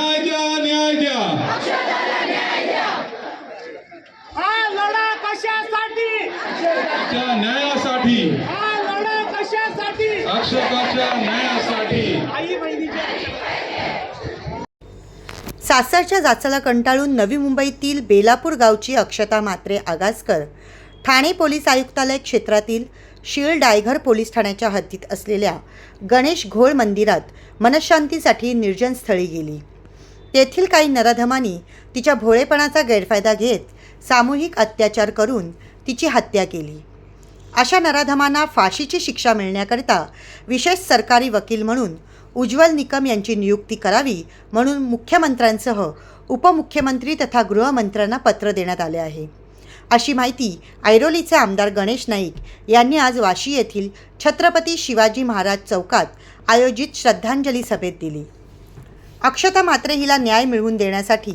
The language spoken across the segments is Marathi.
न्याय द्या न्याय द्या. लढा कशासाठी? न्यायासाठी? लढा कशासाठी? न्यायासाठी. आई बहिणीच्या. सासरच्या जाचाला कंटाळून नवी मुंबईतील बेलापूर गावची अक्षता मात्रे आगासकर ठाणे पोलीस आयुक्तालय क्षेत्रातील शीळ डायघर पोलीस ठाण्याच्या हद्दीत असलेल्या गणेश घोळ मंदिरात मनशांतीसाठी निर्जनस्थळी गेली. तेथील काही नराधमांनी तिच्या भोळेपणाचा गैरफायदा घेत सामूहिक अत्याचार करून तिची हत्या केली. अशा नराधमांना फाशीची शिक्षा मिळण्याकरिता विशेष सरकारी वकील म्हणून उज्ज्वल निकम यांची नियुक्ती करावी म्हणून मुख्यमंत्र्यांसह उपमुख्यमंत्री तथा गृहमंत्र्यांना पत्र देण्यात आले आहे. अशी माहिती ऐरोलीचे आमदार गणेश नाईक यांनी आज वाशी येथील छत्रपती शिवाजी महाराज चौकात आयोजित श्रद्धांजली सभेत दिली. अक्षता मात्रे हिला न्याय मिळवून देण्यासाठी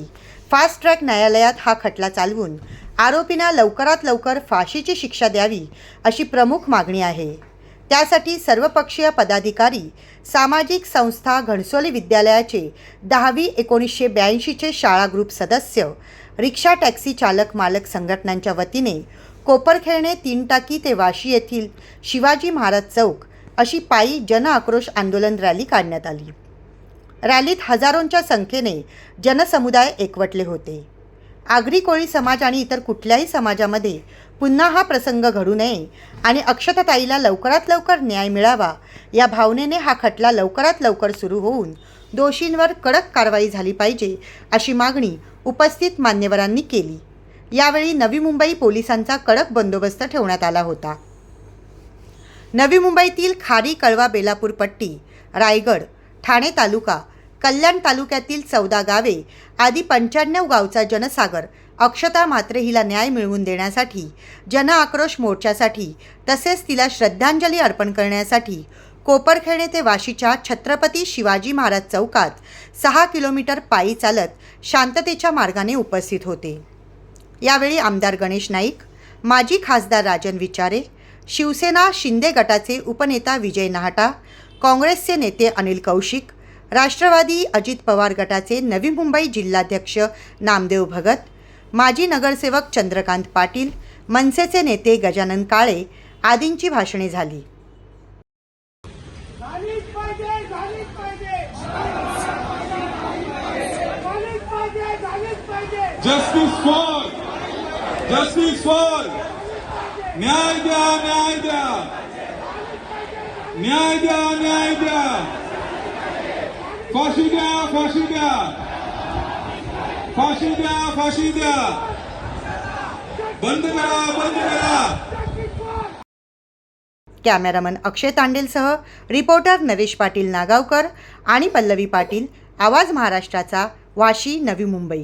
फास्ट ट्रॅक न्यायालयात हा खटला चालवून आरोपींना लवकरात लवकर फाशीची शिक्षा द्यावी अशी प्रमुख मागणी आहे. त्यासाठी सर्वपक्षीय पदाधिकारी सामाजिक संस्था घणसोली विद्यालयाचे दहावी एकोणीसशे ब्याऐंशीचे शाळा ग्रुप सदस्य रिक्षा टॅक्सी चालक मालक संघटनांच्या वतीने कोपरखेळणे तीन टाकी ते वाशी येथील शिवाजी महाराज चौक अशी पायी जनआक्रोश आंदोलन रॅली काढण्यात आली. रॅलीत हजारोंच्या संख्येने जनसमुदाय एकवटले होते. आगरी कोळी समाज आणि इतर कुठल्याही समाजामध्ये पुन्हा हा प्रसंग घडू नये आणि अक्षतताईला लवकरात लवकर न्याय मिळावा या भावनेने हा खटला लवकरात लवकर सुरू होऊन दोषींवर कडक कारवाई झाली पाहिजे अशी मागणी उपस्थित मान्यवरांनी केली. यावेळी नवी मुंबई पोलिसांचा कडक बंदोबस्त ठेवण्यात आला होता. नवी मुंबईतील खारी कळवा बेलापूर पट्टी रायगड ठाणे तालुका कल्याण तालुक्यातील चौदा गावे आदी पंच्याण्णव गावचा जनसागर अक्षता मात्रे हिला न्याय मिळवून देण्यासाठी जन आक्रोश मोर्चासाठी तसेच तिला श्रद्धांजली अर्पण करण्यासाठी कोपरखेडे ते वाशीच्या छत्रपती शिवाजी महाराज चौकात सहा किलोमीटर पायी चालत शांततेच्या मार्गाने उपस्थित होते. यावेळी आमदार गणेश नाईक माजी खासदार राजन विचारे शिवसेना शिंदे गटाचे उपनेता विजय नाहटा काँग्रेसचे नेते अनिल कौशिक राष्ट्रवादी अजित पवार गटाचे नवी मुंबई जिल्हाध्यक्ष नामदेव भगत माजी नगरसेवक चंद्रकांत पाटील मनसेचे नेते गजानन काळे आदींची भाषणे झाली. Justice for! Justice for! न्याय द्या न्याय द्या. न्याय द्या न्याय द्या. फाशी द्या फाशी द्या फाशी द्या फाशी द्या बंद करा बंद करा. कॅमेरामन अक्षय तांडेलसह रिपोर्टर नरेश पाटील नागावकर आणि पल्लवी पाटील आवाज महाराष्ट्राचा वाशी नवी मुंबई.